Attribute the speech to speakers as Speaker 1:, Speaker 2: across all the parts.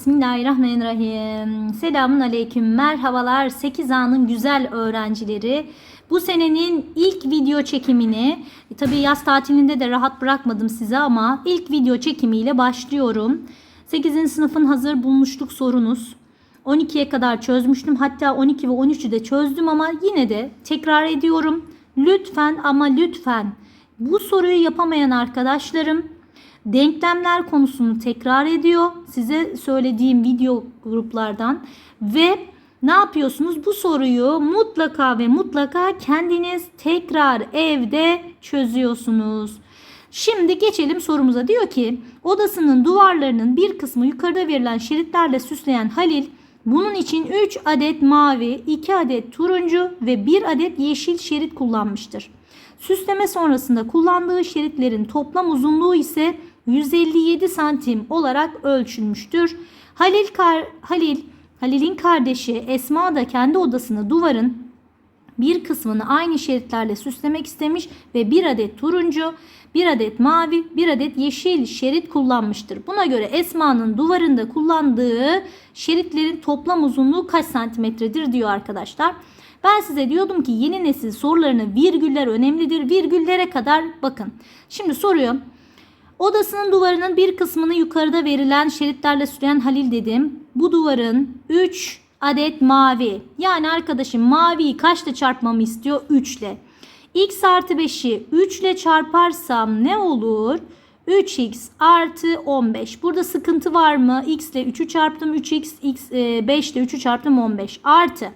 Speaker 1: Bismillahirrahmanirrahim. Selamun aleyküm. Merhabalar 8A'nın güzel öğrencileri. Bu senenin ilk video çekimini e, tabii yaz tatilinde de rahat bırakmadım size ama ilk video çekimiyle başlıyorum. 8. sınıfın hazır bulmuşluk sorunuz. 12'ye kadar çözmüştüm. Hatta 12 ve 13'ü de çözdüm ama yine de tekrar ediyorum. Lütfen ama lütfen bu soruyu yapamayan arkadaşlarım denklemler konusunu tekrar ediyor. Size söylediğim video gruplardan ve ne yapıyorsunuz? Bu soruyu mutlaka ve mutlaka kendiniz tekrar evde çözüyorsunuz. Şimdi geçelim sorumuza. Diyor ki odasının duvarlarının bir kısmı yukarıda verilen şeritlerle süsleyen Halil bunun için 3 adet mavi, 2 adet turuncu ve 1 adet yeşil şerit kullanmıştır. Süsleme sonrasında kullandığı şeritlerin toplam uzunluğu ise 157 santim olarak ölçülmüştür. Halil, Kar, Halil Halil'in kardeşi Esma da kendi odasını duvarın bir kısmını aynı şeritlerle süslemek istemiş ve bir adet turuncu, bir adet mavi, bir adet yeşil şerit kullanmıştır. Buna göre Esma'nın duvarında kullandığı şeritlerin toplam uzunluğu kaç santimetredir diyor arkadaşlar. Ben size diyordum ki yeni nesil sorularını virgüller önemlidir. Virgüllere kadar bakın. Şimdi soruyor. Odasının duvarının bir kısmını yukarıda verilen şeritlerle süren Halil dedim. Bu duvarın 3 adet mavi. Yani arkadaşım maviyi kaçla çarpmamı istiyor? 3 ile. X artı 5'i 3 ile çarparsam ne olur? 3x artı 15. Burada sıkıntı var mı? x ile 3'ü çarptım. 3x, x, e, 5 ile 3'ü çarptım 15. Artı.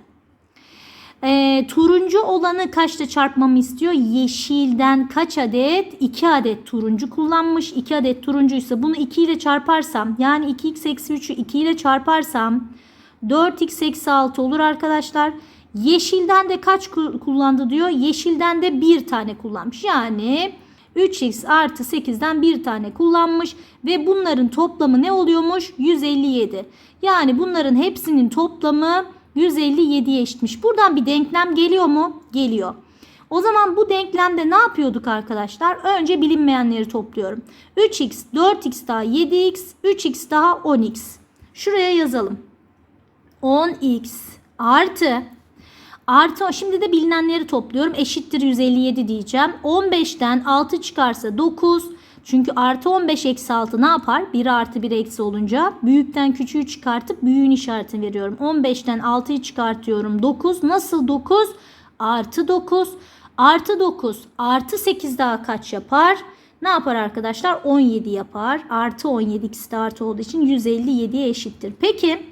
Speaker 1: E, turuncu olanı kaçta çarpmamı istiyor? Yeşilden kaç adet? 2 adet turuncu kullanmış. 2 adet turuncuysa bunu 2 ile çarparsam yani 2x eksi 3'ü 2 ile çarparsam 4x eksi 6 olur arkadaşlar. Yeşilden de kaç kullandı diyor. Yeşilden de bir tane kullanmış. Yani 3x artı 8'den bir tane kullanmış. Ve bunların toplamı ne oluyormuş? 157. Yani bunların hepsinin toplamı 157'ye eşitmiş. Buradan bir denklem geliyor mu? Geliyor. O zaman bu denklemde ne yapıyorduk arkadaşlar? Önce bilinmeyenleri topluyorum. 3x, 4x daha 7x, 3x daha 10x. Şuraya yazalım. 10x artı artı şimdi de bilinenleri topluyorum. Eşittir 157 diyeceğim. 15'ten 6 çıkarsa 9. Çünkü artı 15 eksi 6 ne yapar? 1 artı 1 eksi olunca büyükten küçüğü çıkartıp büyüğün işaretini veriyorum. 15'ten 6'yı çıkartıyorum. 9 nasıl 9? Artı 9 artı 9 artı 8 daha kaç yapar? Ne yapar arkadaşlar? 17 yapar. Artı 17 ikisi artı olduğu için 157'ye eşittir. Peki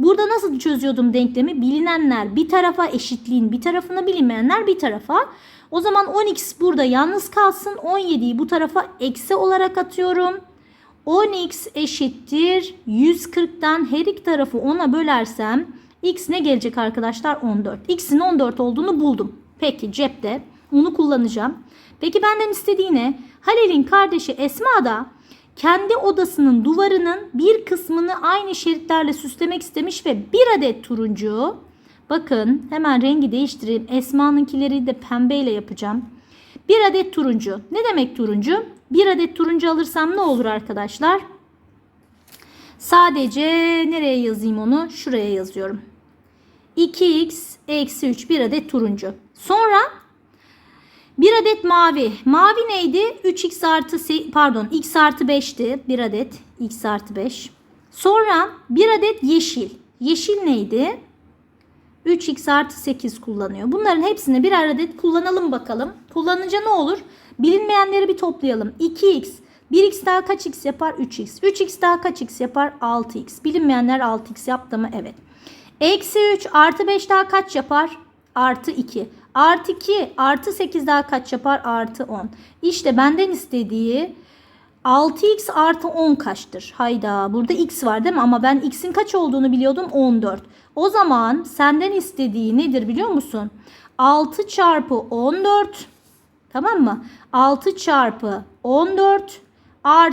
Speaker 1: burada nasıl çözüyordum denklemi? Bilinenler bir tarafa eşitliğin bir tarafına bilinmeyenler bir tarafa. O zaman 10x burada yalnız kalsın. 17'yi bu tarafa eksi olarak atıyorum. 10x eşittir 140'tan her iki tarafı 10'a bölersem x ne gelecek arkadaşlar? 14. x'in 14 olduğunu buldum. Peki cepte onu kullanacağım. Peki benden istediği ne? Halil'in kardeşi Esma da kendi odasının duvarının bir kısmını aynı şeritlerle süslemek istemiş ve bir adet turuncu Bakın hemen rengi değiştireyim. Esma'nınkileri de pembeyle yapacağım. Bir adet turuncu. Ne demek turuncu? Bir adet turuncu alırsam ne olur arkadaşlar? Sadece nereye yazayım onu? Şuraya yazıyorum. 2x eksi 3 bir adet turuncu. Sonra bir adet mavi. Mavi neydi? 3x artı pardon x artı 5'ti. Bir adet x artı 5. Sonra bir adet yeşil. Yeşil neydi? 3x artı 8 kullanıyor. Bunların hepsini bir adet kullanalım bakalım. Kullanınca ne olur? Bilinmeyenleri bir toplayalım. 2x. 1x daha kaç x yapar? 3x. 3x daha kaç x yapar? 6x. Bilinmeyenler 6x yaptı mı? Evet. Eksi 3 artı 5 daha kaç yapar? Artı 2. Artı 2 artı 8 daha kaç yapar? Artı 10. İşte benden istediği 6x artı 10 kaçtır? Hayda burada x var değil mi? Ama ben x'in kaç olduğunu biliyordum 14. O zaman senden istediği nedir biliyor musun? 6 çarpı 14 tamam mı? 6 çarpı 14 artı